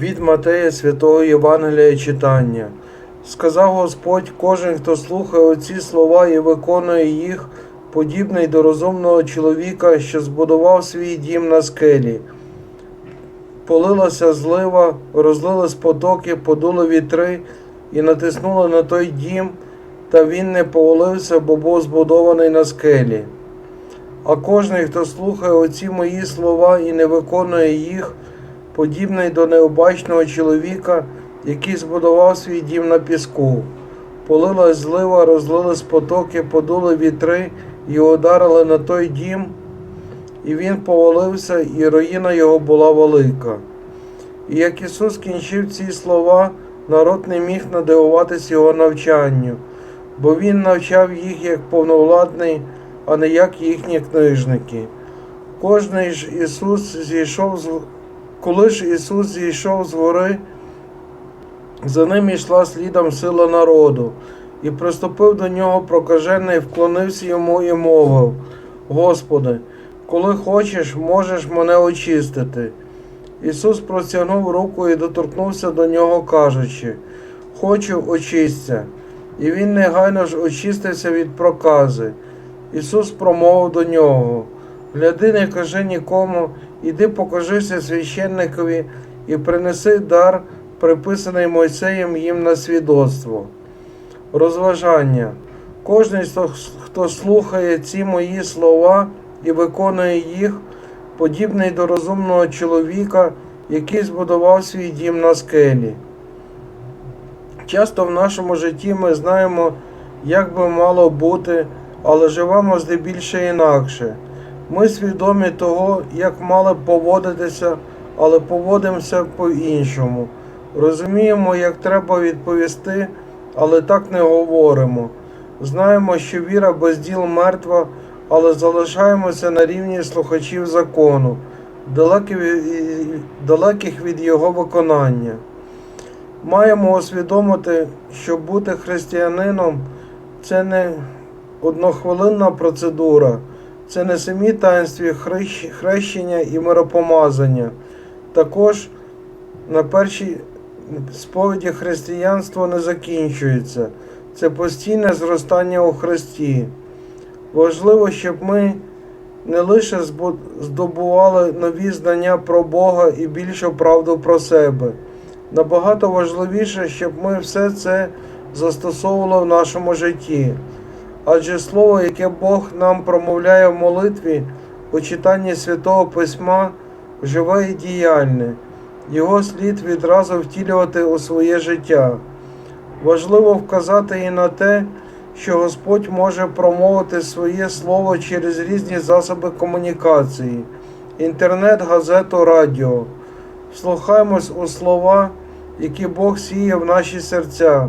Від Матея Святого Євангелія читання. Сказав Господь, кожен, хто слухає оці слова і виконує їх, подібний до розумного чоловіка, що збудував свій дім на скелі. Полилася злива, розлились потоки, подули вітри і натиснули на той дім, та він не повалився, бо був збудований на скелі. А кожен, хто слухає оці мої слова і не виконує їх, подібний до необачного чоловіка, який збудував свій дім на піску. Полилась злива, розлились потоки, подули вітри і ударили на той дім, і він повалився, і руїна його була велика. І як Ісус кінчив ці слова, народ не міг надивуватись його навчанню, бо Він навчав їх як повновладний, а не як їхні книжники. Кожний ж Ісус зійшов з коли ж Ісус зійшов з гори, за ним йшла слідом сила народу, і приступив до нього прокажений, вклонився йому і мовив: Господи, коли хочеш, можеш мене очистити. Ісус простягнув руку і доторкнувся до нього, кажучи: Хочу, очисться. І він негайно ж очистився від прокази. Ісус промовив до нього: Гляди, не кажи нікому, іди покажися священникові і принеси дар, приписаний Мойсеєм їм на свідоцтво. Розважання. Кожен, хто- хто слухає ці мої слова і виконує їх, подібний до розумного чоловіка, який збудував свій дім на скелі. Часто в нашому житті ми знаємо, як би мало бути, але живемо здебільше інакше. Ми свідомі того, як мали поводитися, але поводимося по-іншому. Розуміємо, як треба відповісти, але так не говоримо. Знаємо, що віра без діл мертва, але залишаємося на рівні слухачів закону, далеких від його виконання. Маємо усвідомити, що бути християнином це не однохвилинна процедура, це не самі таїнстві хрещення і миропомазання. Також на першій сповіді християнство не закінчується. Це постійне зростання у Христі. Важливо, щоб ми не лише здобували нові знання про Бога і більшу правду про себе. Набагато важливіше, щоб ми все це застосовували в нашому житті. Адже слово, яке Бог нам промовляє в молитві, у читанні Святого Письма, живе і діяльне. Його слід відразу втілювати у своє життя. Важливо вказати і на те, що Господь може промовити своє слово через різні засоби комунікації: інтернет, газету, радіо. Вслухаємось у слова, які Бог сіє в наші серця,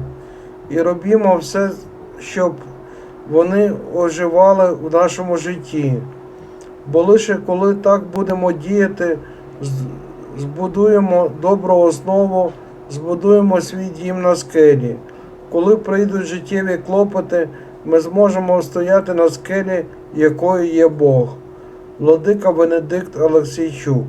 і робімо все, щоб вони оживали в нашому житті. Бо лише коли так будемо діяти, збудуємо добру основу, збудуємо свій дім на скелі. Коли прийдуть життєві клопоти, ми зможемо стояти на скелі, якою є Бог. Владика Бенедикт Олексійчук